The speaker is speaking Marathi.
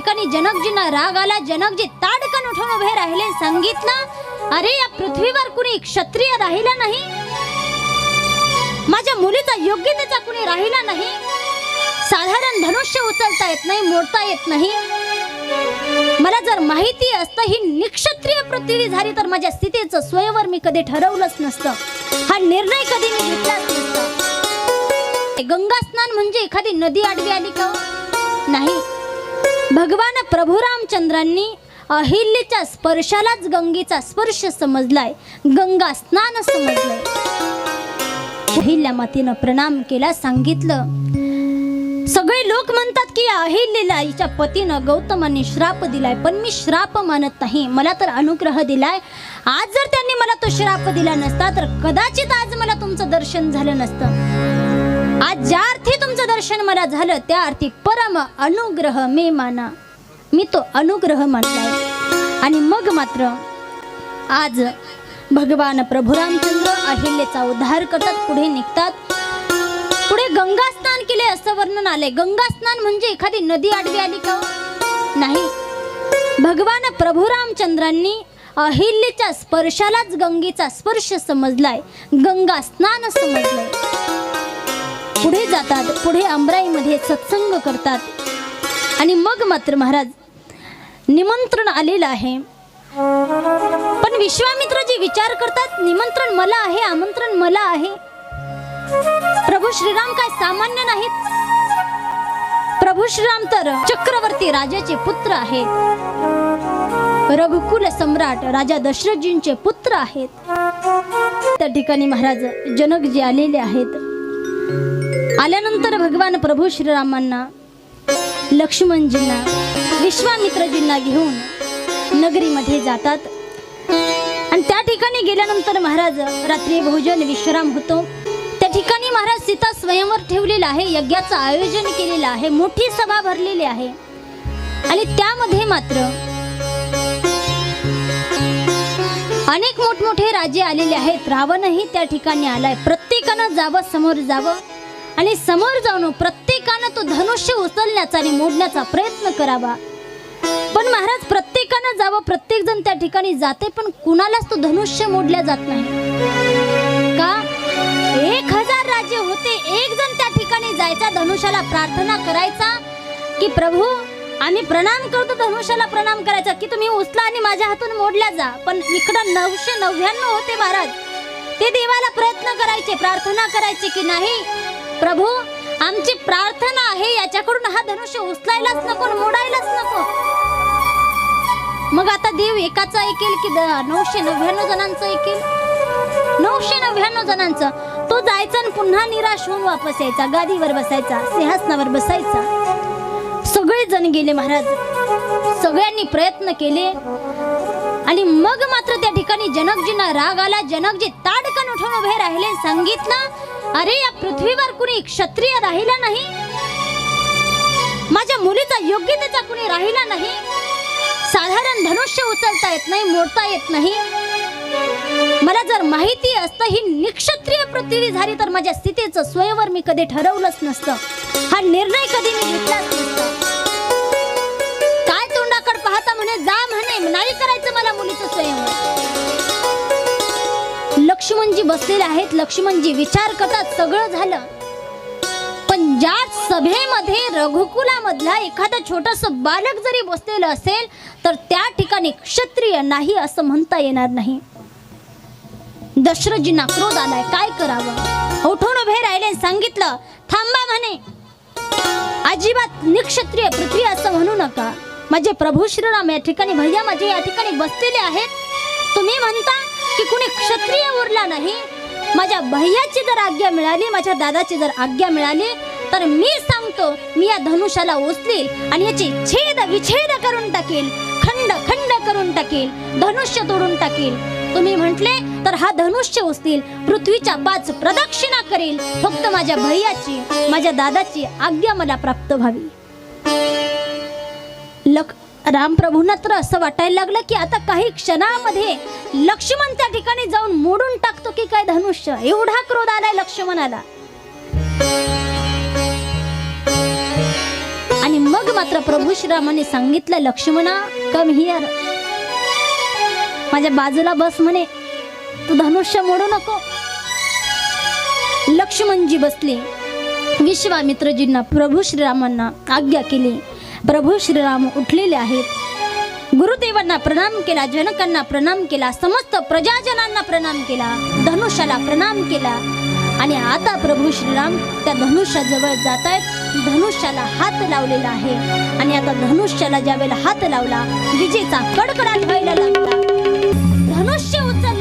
ठिकाणी जनकजींना राग आला. जनकजी ताडकन उठून उभे राहिले. सांगितलं अरे या पृथ्वीवर कुणी क्षत्रिय राहिला नाही? माझ्या मुलीचा योग्यतेचा कुणी राहिला नाही? साधारण धनुष्य उचलता येत नाही मोडता येत नाही. मला जर माहिती असतं ही निक्षत्रिय पृथ्वी झाली तर माझ्या स्थितीचं स्वयंवर मी कधी ठरवलंच नसतं. हा निर्णय कधी मी घेतलाच नसता. गंगा स्नान म्हणजे एखादी नदी आडवी आली का हो? नाही. भगवान प्रभू रामचंद्रांनी अहिल्याच्या स्पर्शालाच गंगेचा स्पर्श समजलाय. गंगा स्नान समजलंय. अहिल्या मातीनं प्रणाम केला सांगितलं सगळे लोक म्हणतात की अहिल्याला हिच्या पतीनं गौतमाने श्राप दिलाय पण मी श्राप मानत नाही. मला तर अनुग्रह दिलाय. आज जर त्यांनी मला तो श्राप दिला नसता तर कदाचित आज मला तुमचं दर्शन झालं नसतं. आज ज्या अर्थी तुमचं दर्शन मला झालं त्या अर्थी परम अनुग्रह मे माना. मी तो अनुग्रह मानलाय. आणि मग मात्र आज भगवान प्रभू रामचंद्र अहिल्याचा उद्धार करतात पुढे निघतात. पुढे गंगा स्नान केले असं वर्णन आले गंगा स्नान म्हणजे एखादी नदी आडवी आली का हो? नाही. भगवान प्रभू रामचंद्रांनी अहिल्याच्या स्पर्शालाच गंगेचा स्पर्श समजलाय. गंगा स्नान समजलंय. पुढे जातात पुढे अमराईमध्ये सत्संग करतात. आणि मग मात्र महाराज निमंत्रण आलेलं आहे. पण विश्वामित्रजी विचार करतात निमंत्रण मला आहे आमंत्रण मला आहे. प्रभू श्रीराम काय सामान्य नाहीत. प्रभू श्रीराम तर चक्रवर्ती राजाचे पुत्र आहेत. रघुकुल सम्राट राजा दशरथजींचे पुत्र आहेत. त्या ठिकाणी महाराज जनक जे आलेले आहेत. आल्यानंतर भगवान प्रभू श्रीरामांना लक्ष्मणजींना विश्वामित्रजींना घेऊन नगरीमध्ये जातात. आणि त्या ठिकाणी गेल्यानंतर महाराज रात्री भोजन विश्राम होतो. त्या ठिकाणी महाराज सीता स्वयंवर ठेवलेला आहे यज्ञाचं आयोजन केलेलं आहे मोठी सभा भरलेली आहे. आणि त्यामध्ये मात्र अनेक मोठमोठे राजे आलेले आहेत. रावणही त्या ठिकाणी आलाय. प्रत्येकानं जावं समोर जावं. आणि समोर जाऊन प्रत्येकानं तो धनुष्य उचलण्याचा आणि मोडण्याचा प्रयत्न करावा. पण महाराज प्रत्येकानं जावं प्रत्येक जण त्या ठिकाणी जाते पण कुणालाच तो धनुष्य मोडल्या जात नाही. का? एक हजार राजे होते एक जण त्या ठिकाणी जायचा धनुष्याला प्रार्थना करायचा की प्रभू आम्ही प्रणाम करतो धनुष्याला प्रणाम करायचा की तुम्ही उचला आणि माझ्या हातून मोडल्या जा. पण इकडं नऊशे नव्याण्णव होते महाराज. ते देवाला प्रयत्न करायचे प्रार्थना करायचे की नाही प्रभू आमची प्रार्थना आहे याच्याकडून हा धनुष्य उचलायलाच नको मोडायलाच नको. मग आता देव एकाचं ऐकेल की द- नऊशे नव्याण्णव जणांचं ऐकेल? नऊशे नव्याण्णव जणांचं. तो जायचा आणि पुन्हा निराश होऊन वापस यायचा गादीवर बसायचा सिंहासनावर बसायचा. सगळे जण गेले महाराज. सगळ्यांनी प्रयत्न केले. आणि मग मात्र त्या ठिकाणी जनकजींना राग आला. जनकजी ताडकन उठून उभे राहिले सांगितलं अरे या पृथ्वीवर कुणी क्षत्रिय राहिला नाही? माझ्या मुलीचा योग्यतेचा कुणी राहिला नाही? साधारण धनुष्य उचलता येत नाही मोडता येत नाही. मला जर माहिती असतं ही निक्षत्रिय पृथ्वी झाली तर माझ्या स्थितीचं स्वयंवर मी कधी ठरवलंच नसतं. हा निर्णय कधी मी घेतलाच नसता. काय तोंडाकड पाहता म्हणे जा म्हणे नाही करायचं मला मुलीचं स्वयंवर. लक्ष्मणजी बसलेले आहेत. लक्ष्मणजी विचार करतात सगळं झालं. पण ज्या सभेमध्ये रघुकुलामधला एखादा छोटस बालक जरी बसलेलं असेल तर त्या ठिकाणी क्षत्रिय नाही असं म्हणता येणार नाही. दशरथजींना क्रोध आलाय. काय करावं? उठून उभे राहिले सांगितलं थांबा म्हणे. अजिबात निक्षत्रिय पृथ्वी असं म्हणू नका. माझे प्रभू श्रीराम या ठिकाणी भैया माझे या ठिकाणी बसलेले आहेत. तुम्ही म्हणता की कुणी क्षत्रिय उरला नाही माझ्या भैयाची जर आज्ञा मिळाली माझ्या दादाची जर आज्ञा मिळाली तर मी सांगतो मी या धनुष्याला उचलील आणि याची छेद विच्छेद करून टाकेल खंड खंड करून टाकेल धनुष्य तोडून टाकेल. तुम्ही म्हटले तर हा धनुष्य उचलील पृथ्वीच्या पाच प्रदक्षिणा करेल फक्त माझ्या भैयाची माझ्या दादाची आज्ञा मला प्राप्त व्हावी. रामप्रभूंना तर असं वाटायला लागलं की आता काही क्षणामध्ये लक्ष्मण त्या ठिकाणी जाऊन मोडून टाकतो की काय धनुष्य? एवढा क्रोध आलाय लक्ष्मणाला. आणि मग मात्र प्रभू श्रीरामाने सांगितलं लक्ष्मणा कम हियर माझ्या बाजूला बस म्हणे. तू धनुष्य मोडू नको. लक्ष्मणजी बसले. विश्वामित्रजींना प्रभू श्रीरामांना आज्ञा केली. प्रभू श्रीराम उठलेले आहेत. गुरुदेवांना प्रणाम केला जनकांना प्रणाम केला समस्त प्रजाजनांना प्रणाम केला धनुष्याला प्रणाम केला. आणि आता प्रभू श्रीराम त्या धनुष्याजवळ जात आहेत धनुष्याला हात लावलेला आहे. आणि आता धनुष्याला ज्यावेळेला हात लावला विजेचा कडकडाट व्हायला लागला. धनुष्य उचल